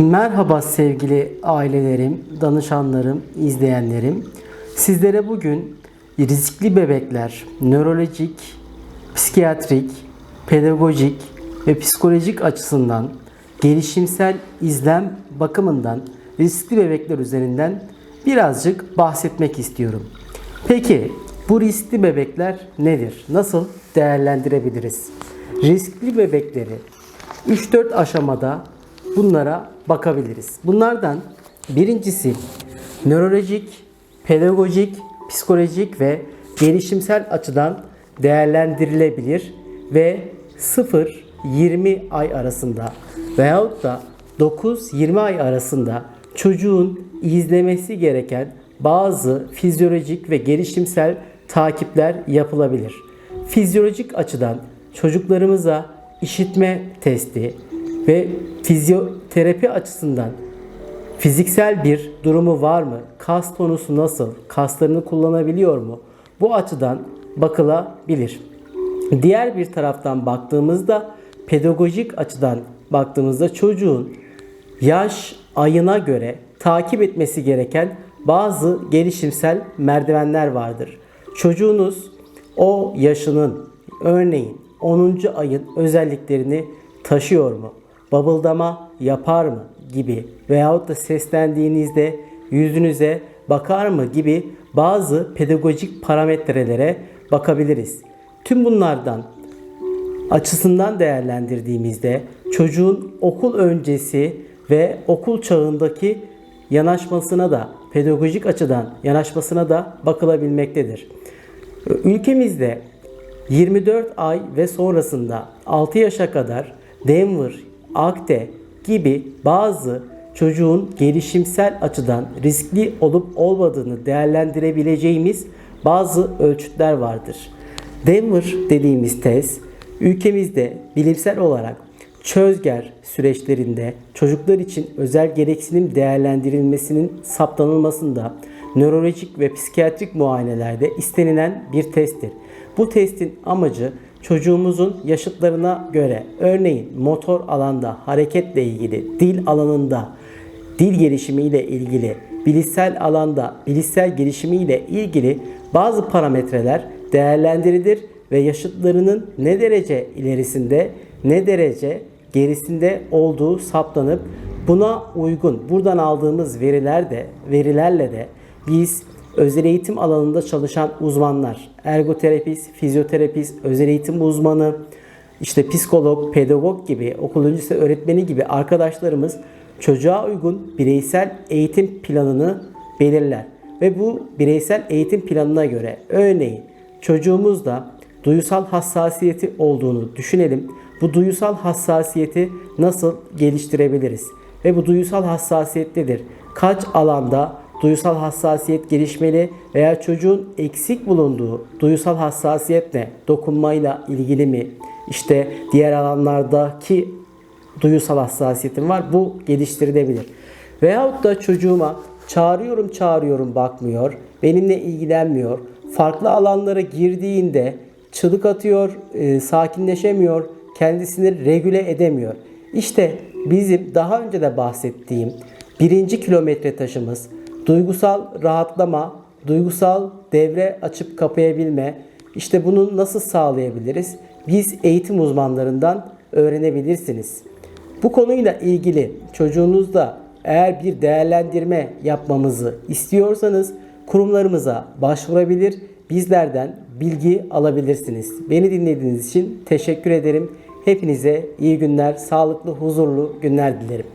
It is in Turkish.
Merhaba sevgili ailelerim, danışanlarım, izleyenlerim. Sizlere bugün riskli bebekler, nörolojik, psikiyatrik, pedagojik ve psikolojik açısından gelişimsel izlem bakımından riskli bebekler üzerinden birazcık bahsetmek istiyorum. Peki bu riskli bebekler nedir? Nasıl değerlendirebiliriz? Riskli bebekleri 3-4 aşamada bunlara bakabiliriz. Bunlardan birincisi nörolojik, pedagojik, psikolojik ve gelişimsel açıdan değerlendirilebilir ve 0-20 ay arasında veyahut da 9-20 ay arasında çocuğun izlemesi gereken bazı fizyolojik ve gelişimsel takipler yapılabilir. Fizyolojik açıdan çocuklarımıza işitme testi ve fizyoterapi açısından fiziksel bir durumu var mı? Kas tonusu nasıl? Kaslarını kullanabiliyor mu? Bu açıdan bakılabilir. Diğer bir taraftan baktığımızda pedagojik açıdan baktığımızda çocuğun yaş ayına göre takip etmesi gereken bazı gelişimsel merdivenler vardır. Çocuğunuz o yaşının örneğin 10. ayın özelliklerini taşıyor mu? Babıldama yapar mı gibi veyahut da seslendiğinizde yüzünüze bakar mı gibi bazı pedagojik parametrelere bakabiliriz. Tüm bunlardan açısından değerlendirdiğimizde çocuğun okul öncesi ve okul çağındaki yanaşmasına da pedagojik açıdan yanaşmasına da bakılabilmektedir. Ülkemizde 24 ay ve sonrasında 6 yaşa kadar Denver, Akte gibi bazı çocuğun gelişimsel açıdan riskli olup olmadığını değerlendirebileceğimiz bazı ölçütler vardır. Denver dediğimiz tez ülkemizde bilimsel olarak çözger süreçlerinde çocuklar için özel gereksinim değerlendirilmesinin saptanılmasında nörolojik ve psikiyatrik muayenelerde istenilen bir testtir. Bu testin amacı çocuğumuzun yaşıtlarına göre örneğin motor alanda hareketle ilgili, dil alanında dil gelişimiyle ilgili, bilişsel alanda bilişsel gelişimiyle ilgili bazı parametreler değerlendirilir ve yaşıtlarının ne derece ilerisinde ne derece gerisinde olduğu saptanıp buna uygun buradan aldığımız veriler de verilerle de biz özel eğitim alanında çalışan uzmanlar, ergoterapist, fizyoterapist, özel eğitim uzmanı, işte psikolog, pedagog gibi, okul öncesi öğretmeni gibi arkadaşlarımız çocuğa uygun bireysel eğitim planını belirler. Ve bu bireysel eğitim planına göre örneğin çocuğumuzda duyusal hassasiyeti olduğunu düşünelim. Bu duyusal hassasiyeti nasıl geliştirebiliriz? Ve bu duyusal hassasiyet nedir? Kaç alanda duysal hassasiyet gelişmeli veya çocuğun eksik bulunduğu duysal hassasiyet ne? Dokunmayla ilgili mi? İşte diğer alanlardaki duyusal hassasiyetim var. Bu geliştirilebilir. Veyahut da çocuğuma çağırıyorum çağırıyorum bakmıyor. Benimle ilgilenmiyor. Farklı alanlara girdiğinde çığlık atıyor, e, sakinleşemiyor, kendisini regüle edemiyor. İşte bizim daha önce de bahsettiğim birinci kilometre taşımız duygusal rahatlama, duygusal devre açıp kapayabilme, işte bunu nasıl sağlayabiliriz? Biz eğitim uzmanlarından öğrenebilirsiniz. Bu konuyla ilgili çocuğunuzda eğer bir değerlendirme yapmamızı istiyorsanız kurumlarımıza başvurabilir, bizlerden bilgi alabilirsiniz. Beni dinlediğiniz için teşekkür ederim. Hepinize iyi günler, sağlıklı, huzurlu günler dilerim.